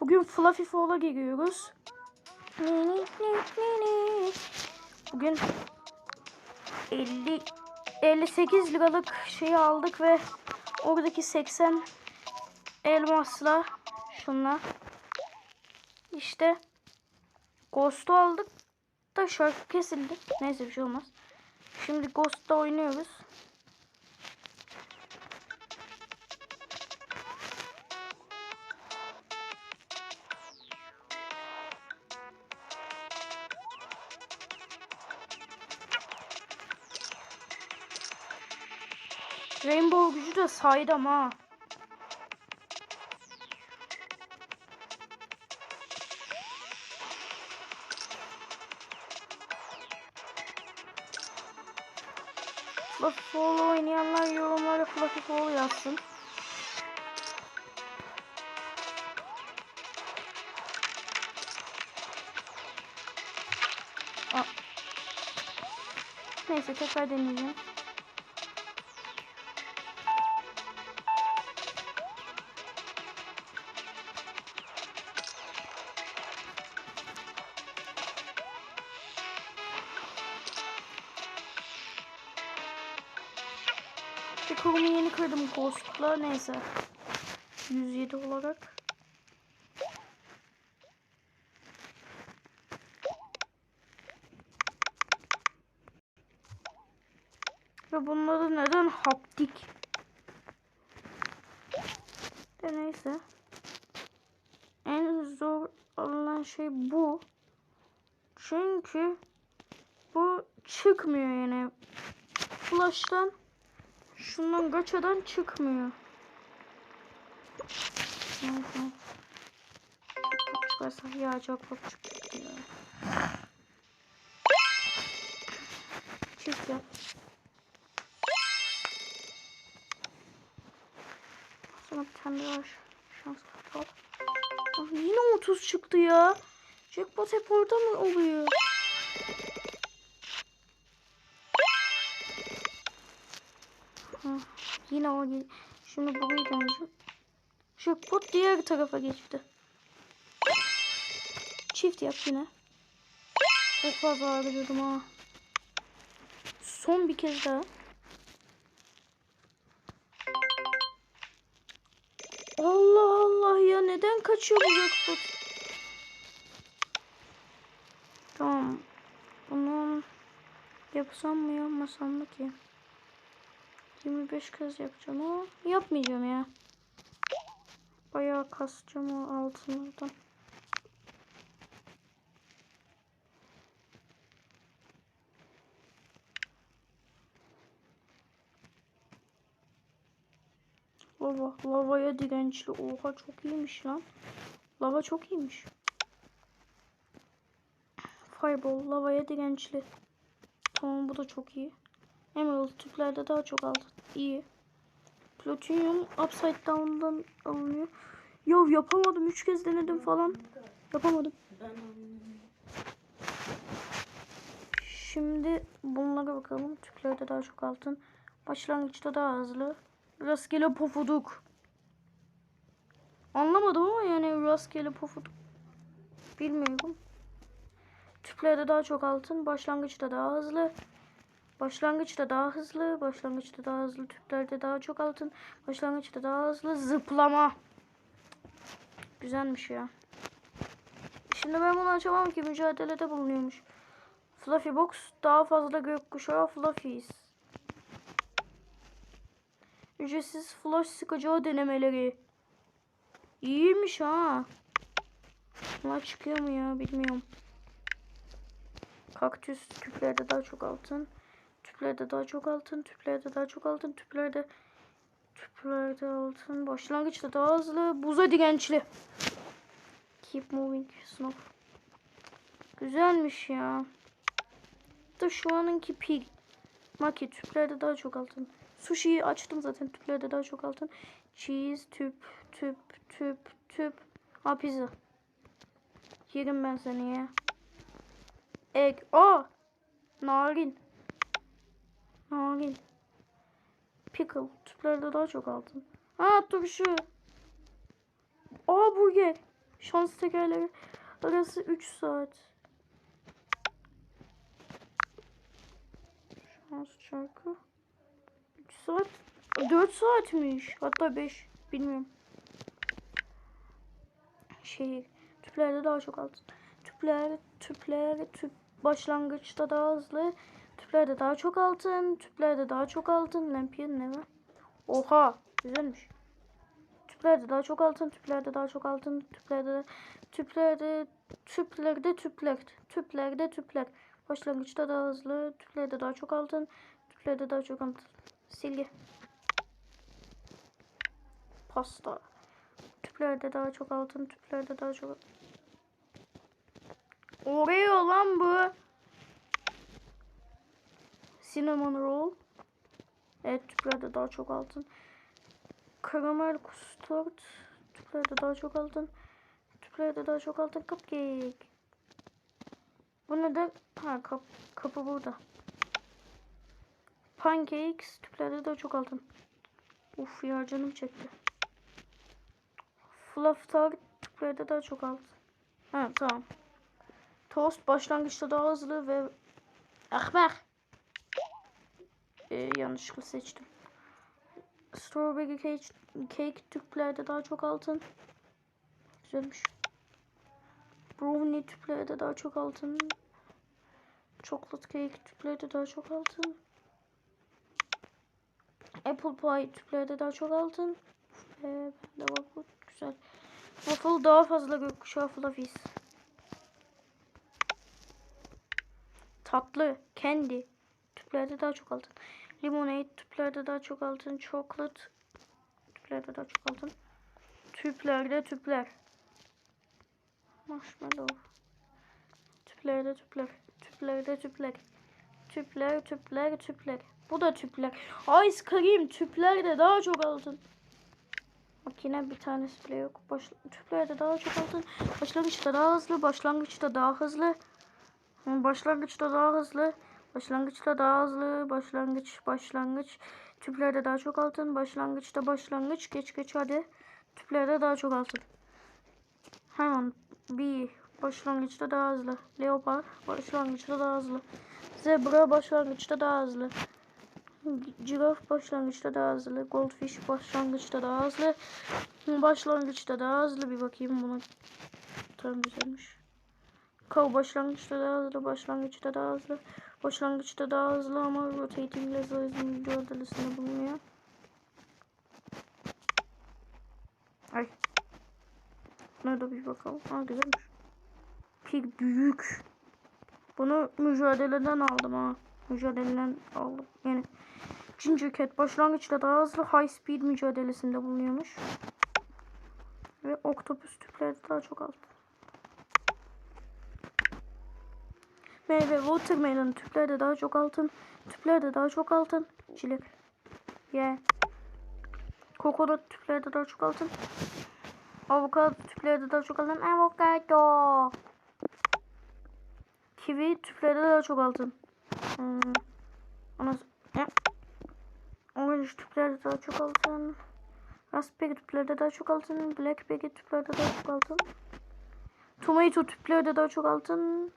Bugün Fluffy Fall'a giriyoruz. Bugün 50 58 liralık şeyi aldık ve oradaki 80 elmasla şunla işte Ghost'u aldık da şarkı kesildi. Neyse bir şey olmaz. Şimdi Ghost'ta oynuyoruz. De saydam ha. Fluffy Fall oynayanlar yorumlara Fluffy Fall yazsın. Aa. Neyse tekrar deneyeceğim. Ghost'la neyse. 107 olarak. Ve bunları neden haptik? De neyse. En zor alınan şey bu. Çünkü bu çıkmıyor yine. Flash'tan Şundan gaçadan çıkmıyor. Neyse. Çok çıkarsa ya çok çok çıktı ya. Sonra bir tane daha şans kartı al. Ah, yine 30 çıktı ya. Jackpot hep orada mı oluyor? Yine o Şimdi burayı döneceğim. Şu pot diğer tarafa geçti. Çift yap yine. Çok fazla harcadım ha. Son bir kez daha. Allah Allah ya neden kaçıyor bu jackpot? Tamam. Bunu yapsam mı yapmasam mı ki? 25 kez yapacağım ama yapmayacağım ya. Bayağı kasacağım o altınlardan. Lava, lavaya dirençli. Oha çok iyiymiş lan. Lava çok iyiymiş. Fireball lavaya dirençli. Tamam bu da çok iyi. Emerald tüplerde daha çok altın. İyi. Platinum upside down'dan alınıyor. Ya yapamadım. Üç kez denedim falan. Yapamadım. Şimdi bunlara bakalım. Tüplerde daha çok altın. Başlangıçta daha hızlı. Rastgele pofuduk. Anlamadım ama yani rastgele pofuduk. Bilmiyorum. Tüplerde daha çok altın. Başlangıçta daha hızlı. Başlangıçta daha hızlı, başlangıçta daha hızlı, tüplerde daha çok altın, başlangıçta daha hızlı, zıplama. Güzelmiş ya. Şimdi ben bunu açamam ki mücadelede bulunuyormuş. Fluffy Box daha fazla gökkuşağı Fluffies. Ücretsiz flash sıkacağı denemeleri. İyiymiş ha. Bunlar çıkıyor mu ya bilmiyorum. Kaktüs tüplerde daha çok altın. Tüplerde daha çok altın, tüplerde daha çok altın, tüplerde tüplerde altın. Başlangıçta daha hızlı, buza dirençli. Keep moving snow. Güzelmiş ya. Da şu anınki pig. Maki tüplerde daha çok altın. Sushi'yi açtım zaten tüplerde daha çok altın. Cheese, tüp, tüp, tüp, tüp. Ha pizza. Yerim ben seni ya. Egg. Aa! Narin. Narin. Pickle. Tüplerde daha çok altın. Ha turşu. Aa burger. Şans tekerleri arası 3 saat. Şans çarkı. 3 saat. 4 saatmiş. Hatta 5. Bilmiyorum. Şey, tüplerde daha çok altın. Tüpler, tüpler, tüp başlangıçta daha hızlı. Tüplerde daha çok altın. Tüplerde daha çok altın. Lampion ne var? Oha, güzelmiş. Tüplerde daha çok altın, tüplerde daha çok altın, tüplerde tüplerde tüplerde tüpler, tüplerde tüpler. Başlangıçta daha hızlı, tüplerde daha çok altın, tüplerde daha çok altın. Silgi. Pasta. Tüplerde daha çok altın, tüplerde daha çok Oreo lan bu. Cinnamon roll. Evet tüplerde daha çok altın. Karamel custard. Tüplerde daha çok altın. Tüplerde daha çok altın. Cupcake. Bu neden? Ha kap, kapı burada. Pancakes. Tüplerde daha çok altın. Uf ya canım çekti. Fluff tart. Tüplerde daha çok altın. Ha tamam. Toast başlangıçta daha hızlı ve Ahmer. Ee, yanlışlıkla seçtim. Strawberry cake, cake tüplerde daha çok altın. Güzelmiş. Brownie tüplerde daha çok altın. Chocolate cake tüplerde daha çok altın. Apple pie tüplerde daha çok altın. Ee, de waffle güzel. Waffle daha fazla gökkuşağı fluffy's. Tatlı, candy tüplerde daha çok altın. Limonade tüplerde daha çok altın. Chocolate tüplerde daha çok altın. Tüplerde tüpler. Marshmallow. Tüplerde tüpler. Tüplerde tüpler. Tüpler tüpler tüpler. Bu da tüpler. Ice cream tüplerde daha çok altın. Makine bir tanesi bile yok. Baş, tüplerde daha çok altın. Başlangıçta daha hızlı. Başlangıçta daha hızlı. Başlangıçta daha hızlı. Başlangıçta daha hızlı. Başlangıç, başlangıç. Tüplerde daha çok altın. Başlangıçta başlangıç. Geç geç hadi. Tüplerde daha çok altın. Hemen bir başlangıçta daha hızlı. Leopar başlangıçta daha hızlı. Zebra başlangıçta daha hızlı. Giraf başlangıçta daha hızlı. Goldfish başlangıçta daha hızlı. Başlangıçta daha hızlı. Bir bakayım buna. Tam güzelmiş. Kav başlangıçta daha hızlı. Başlangıçta daha hızlı. Başlangıçta daha hızlı ama rotating laserizm mücadelesinde bulunuyor. Ay. Nerede bir bakalım. Ha güzelmiş. Pig büyük. Bunu mücadeleden aldım ha. Mücadeleden aldım. Yani Ginger Cat başlangıçta daha hızlı high speed mücadelesinde bulunuyormuş. Ve Octopus tüplerde daha çok altın. Meyve watermelon tüplerde daha çok altın. Tüplerde daha çok altın. Çilek. Ye. Yeah. Kokonat tüplerde daha çok altın. Avokado tüplerde daha çok altın. Avokado. Kivi tüplerde daha çok altın. Hmm. Ona. Orange tüplerde daha çok altın. Raspberry tüplerde daha çok altın. Blackberry tüplerde daha çok altın. Tomato tüplerde daha çok altın.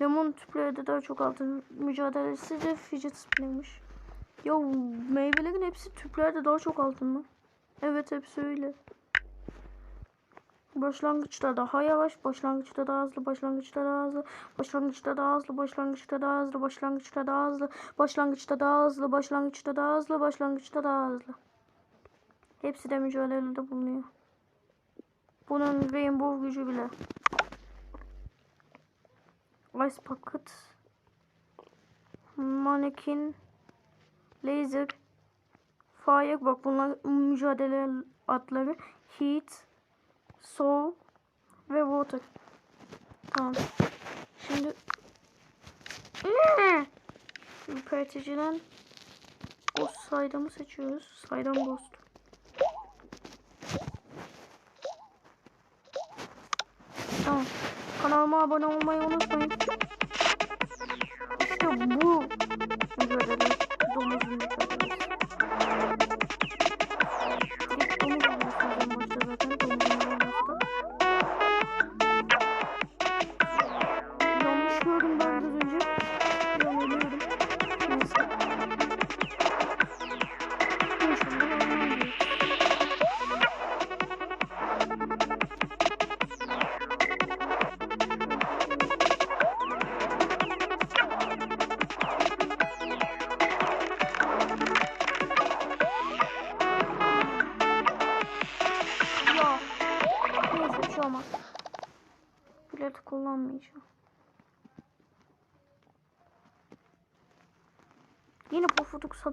Lemon tüplerde daha çok altın. Mücadelesi de fidget spinner'mış. Ya meyvelerin hepsi tüplerde daha çok altın mı? Evet hepsi öyle. Başlangıçta daha yavaş, başlangıçta daha hızlı, başlangıçta daha hızlı, başlangıçta daha hızlı, başlangıçta daha hızlı, başlangıçta daha hızlı, başlangıçta daha hızlı, başlangıçta daha hızlı, başlangıçta daha hızlı. Hepsi de mücadelede bulunuyor. Bunun rainbow gücü bile. Ice Pocket, Mannequin, Laser, Fire. Bak bunlar mücadele adları. Heat, Soul ve Water. Tamam. Şimdi Ürperticiden Ghost Saydam'ı seçiyoruz. Saydam Ghost. Tamam. Kanalıma abone olmayı unutmayın. İşte bu mücadele domuzun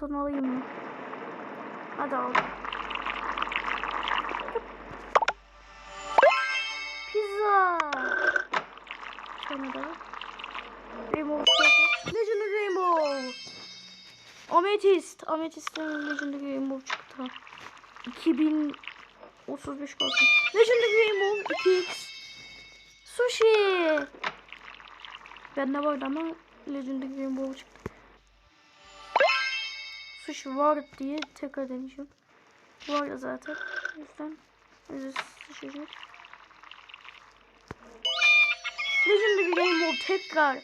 satın alayım mı? Hadi al. Pizza. Tane daha. Rainbow. Legendary Rainbow. Amethyst. Amethyst'ten Legendary Rainbow çıktı. 2035 kalsın. Legendary Rainbow 2x. Sushi. Bende vardı ama Legendary Rainbow çıktı. Sushi var diye tekrar deneyeceğim. Var ya zaten. O yüzden bizi sıçacak. Legendary Rainbow tekrar.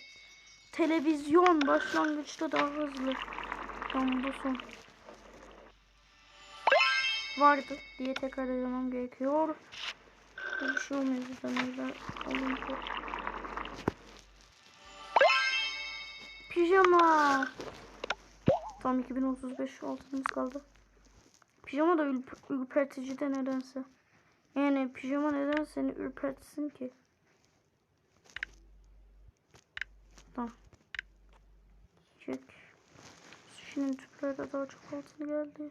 Televizyon başlangıçta daha hızlı. Tamam bu son. Vardı diye tekrar denemem gerekiyor. Bir şey olmuyor zaten o yüzden alayım ki. Pijama. Tam 2035 altınımız kaldı. Pijama da ürp ürpertici de nedense. Yani pijama neden seni ürpertsin ki? Tamam. Çek. Sushi'nin tüplerde daha çok altın geldi.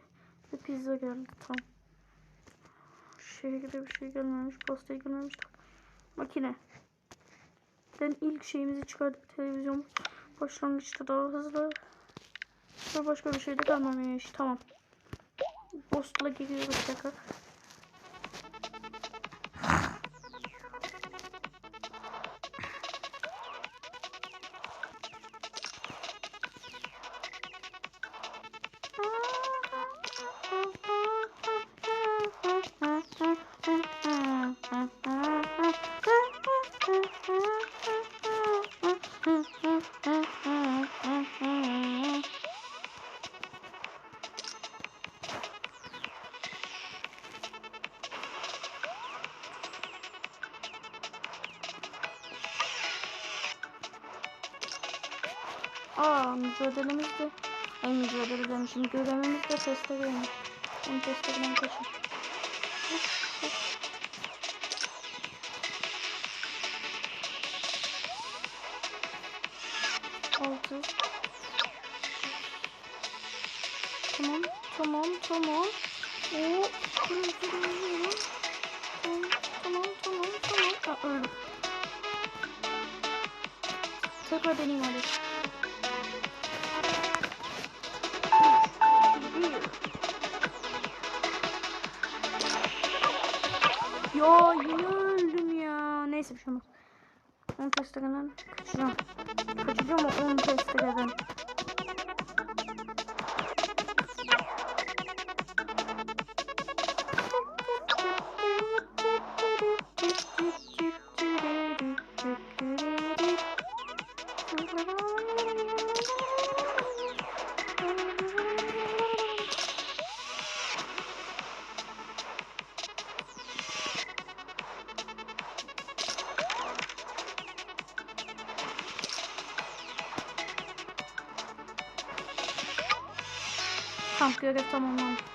Ve pizza geldi tam. Şeye gibi bir şey gelmemiş. Pastaya gelmemiş. Makine. Ben ilk şeyimizi çıkardık. Televizyon başlangıçta daha hızlı. Ve başka bir şey de kalmamış. Tamam. Ghost'la giriyoruz tekrar. Mücadelemiz de Ay mücadele demişim görevimiz de testereymiş Onu testereden kaçın. Altı. Tamam tamam tamam. Oo, Tamam tamam tamam. Tamam Aa, öldüm. Tekrar deneyim hadi Ya yine öldüm ya. Neyse bir şey olmaz. 10 testereden kaçacağım. Kaçacağım o 10 testereden. Tamam görev tamamlandı. Aa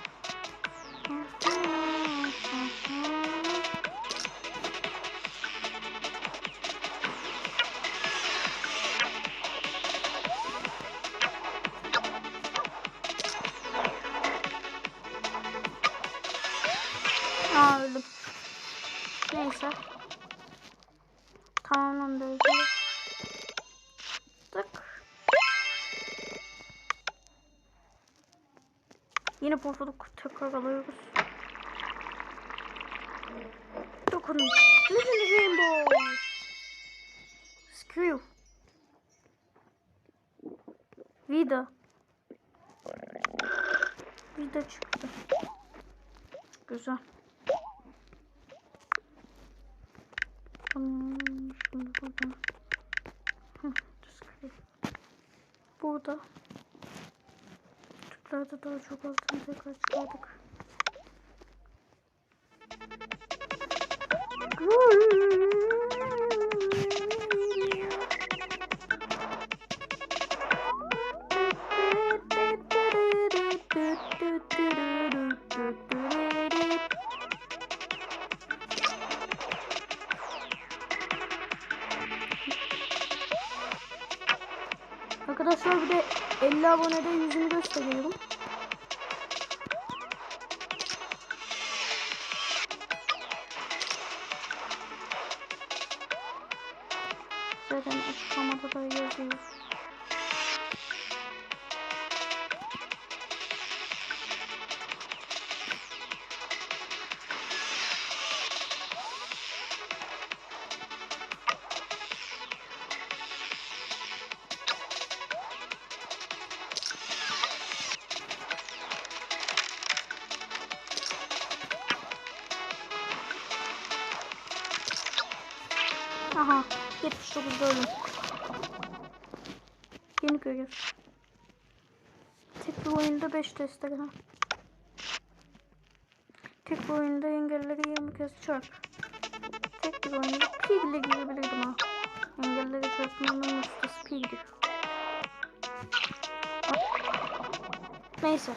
Pofuduk tekrar alıyoruz. Dokunun. Legend Rainbow. Screw. Vida. Vida çıktı. Güzel. Hmm, Şimdi burada. Screw. Burada. Toplarda daha çok altın tekrar çıkardık. Arkadaşlar bir de 50 abonede 79 bölüm. Yeni görev. Tek bir oyunda 5 testler ha. Tek bir oyunda engelleri 20 kez çarp. Tek bir oyunda pigle girebilirdim ha. Engelleri çarpmanın ustası pildir. Neyse.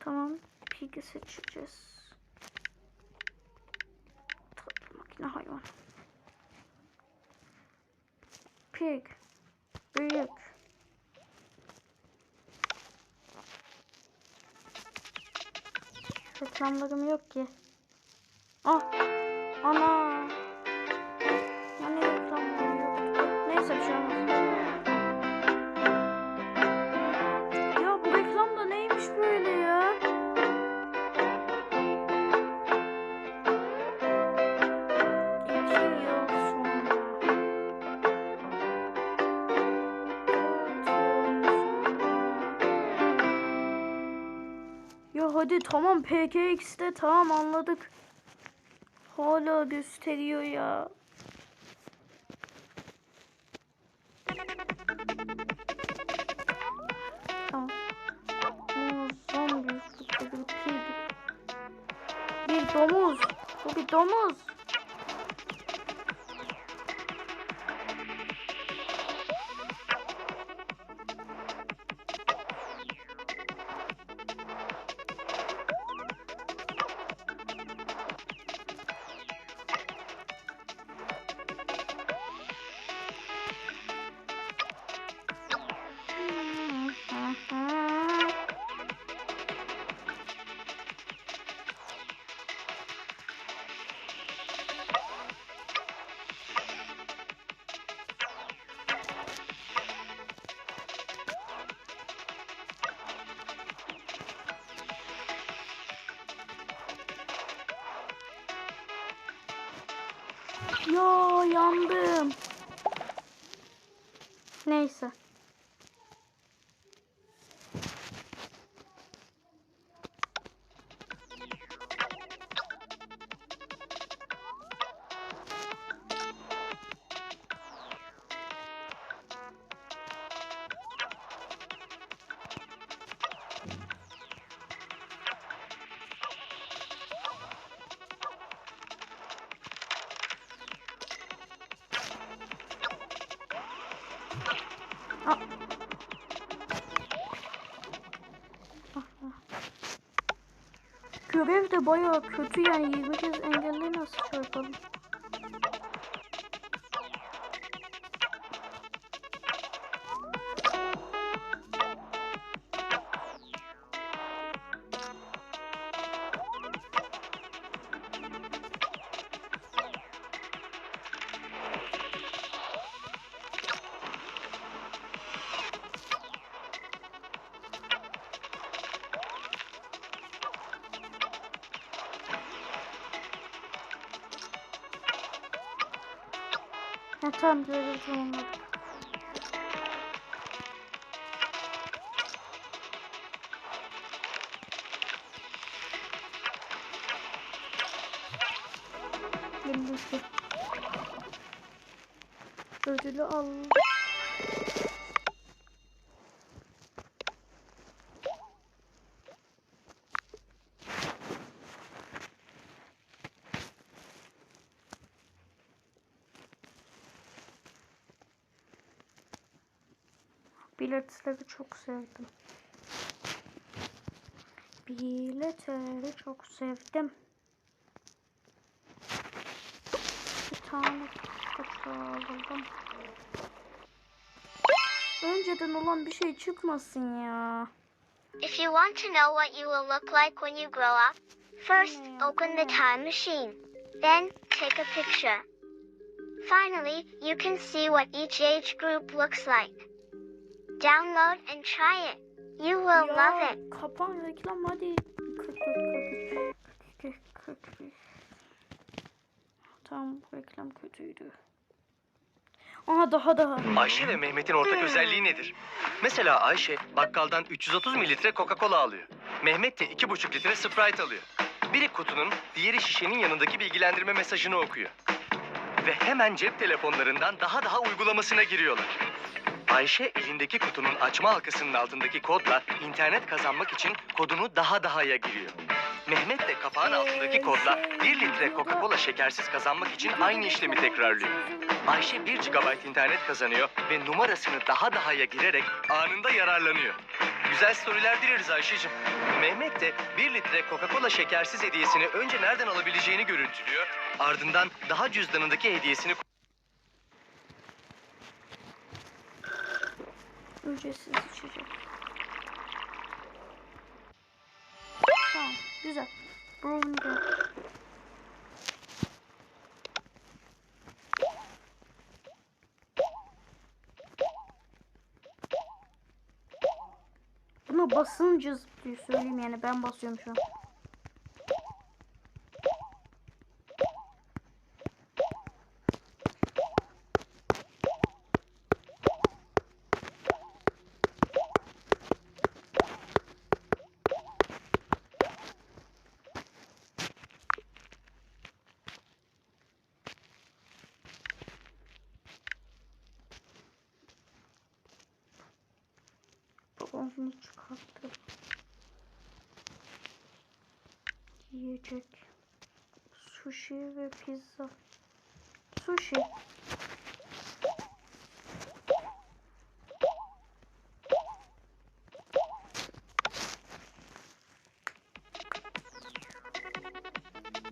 tamam. Pig'i seçeceğiz. Makine hayvan. Pig. Büyük. Reklamlarım yok ki. Ah. Ana. Hadi tamam PKX'de tamam anladık. Hala gösteriyor ya. Tamam. Pig. Bir domuz. Bu bir domuz. Ya yandım. Neyse. Görev de bayağı kötü yani 20 kez engelli nasıl çarpalım? Ha tamam görev tamamladık. Elbette. Ödülü al. Biletleri çok sevdim. Biletleri çok sevdim. Bir tane aldım. Önceden olan bir şey çıkmasın ya. If you want to know what you will look like when you grow up, first open the time machine. Then take a picture. Finally, you can see what each age group looks like. Download and try it. You will love it. Kapan reklam hadi. 44, 43, 42, 41. Tamam bu reklam kötüydü. Aha daha daha. Ayşe ve Mehmet'in ortak özelliği nedir? Mesela Ayşe bakkaldan 330 mililitre Coca-Cola alıyor. Mehmet de 2,5 litre Sprite alıyor. Biri kutunun, diğeri şişenin yanındaki bilgilendirme mesajını okuyor. Ve hemen cep telefonlarından daha daha uygulamasına giriyorlar. Ayşe elindeki kutunun açma halkasının altındaki kodla internet kazanmak için kodunu daha daha'ya giriyor. Mehmet de kapağın altındaki kodla 1 litre Coca-Cola şekersiz kazanmak için aynı işlemi tekrarlıyor. Ayşe 1 GB internet kazanıyor ve numarasını daha daha'ya girerek anında yararlanıyor. Güzel storyler dileriz Ayşe'cim. Mehmet de 1 litre Coca-Cola şekersiz hediyesini önce nereden alabileceğini görüntülüyor. Ardından daha cüzdanındaki hediyesini Ücretsiz içecek. Tamam güzel. Brownie. Buna basınca zıplıyor söyleyeyim yani ben basıyorum şu an. Babamını çıkarttı. Yiyecek. Sushi ve pizza. Sushi.